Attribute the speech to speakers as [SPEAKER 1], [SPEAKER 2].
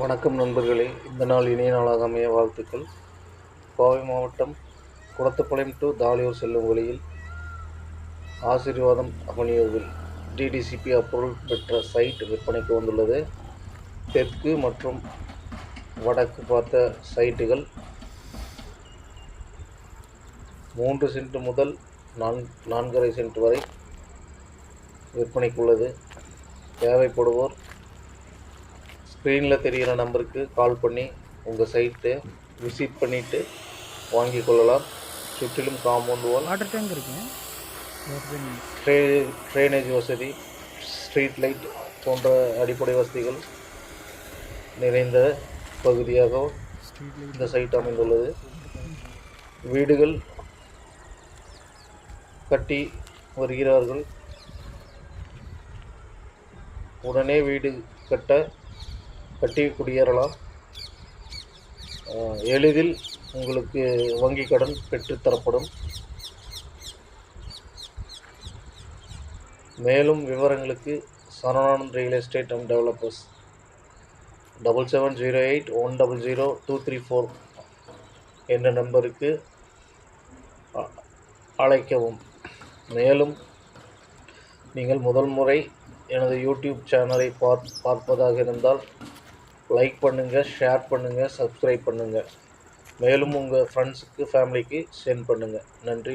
[SPEAKER 1] வணக்கம் நண்பர்களே. இந்த நாள் இணைய நாளாக அமைய வாழ்த்துக்கள். கோவை மாவட்டம் குளத்துப்பாளையம் டு தாலியூர் செல்லும் வழியில் ஆசீர்வாதம் அவனியூவில் டிடிசிபி அப்ரூவல் பெற்ற சைட் விற்பனைக்கு வந்துள்ளது. தெற்கு மற்றும் வடக்கு பார்த்த சைட்டுகள் மூன்று சென்ட் முதல் நான் நான்கரை சென்ட் வரை விற்பனைக்குள்ளது தேவைப்படுவோர் ஸ்க்ரீனில் தெரிகிற நம்பருக்கு கால் பண்ணி உங்கள் சைட்டு விசிட் பண்ணிவிட்டு வாங்கி கொள்ளலாம். சுற்றிலும் காம்பவுண்ட் வால்
[SPEAKER 2] வாட்டர் டேங்க் இருக்குங்க
[SPEAKER 1] ட்ரே ட்ரைனேஜ் வசதி ஸ்ட்ரீட் லைட் போன்ற அடிப்படை வசதிகள் நிறைந்த பகுதியாக இந்த சைட் அமைந்துள்ளது. வீடுகள் கட்டி வருகிறார்கள். உடனே வீடு கட்ட கட்டி குடியேறலாம் எளிதில் உங்களுக்கு வங்கி கடன் பெற்றுத்தரப்படும் மேலும் விவரங்களுக்கு Saranananth real estate and developers double seven zero eight one double zero two three four என்ற நம்பருக்கு அழைக்கவும். மேலும் நீங்கள் முதல் முறை எனது யூடியூப் சேனலை பார் பார்ப்பதாக இருந்தால் லைக் பண்ணுங்கள் ஷேர் பண்ணுங்கள் சப்ஸ்கிரைப் பண்ணுங்கள் மேலும் உங்கள் ஃப்ரெண்ட்ஸுக்கு ஃபேமிலிக்கு சென்ட் பண்ணுங்கள் நன்றி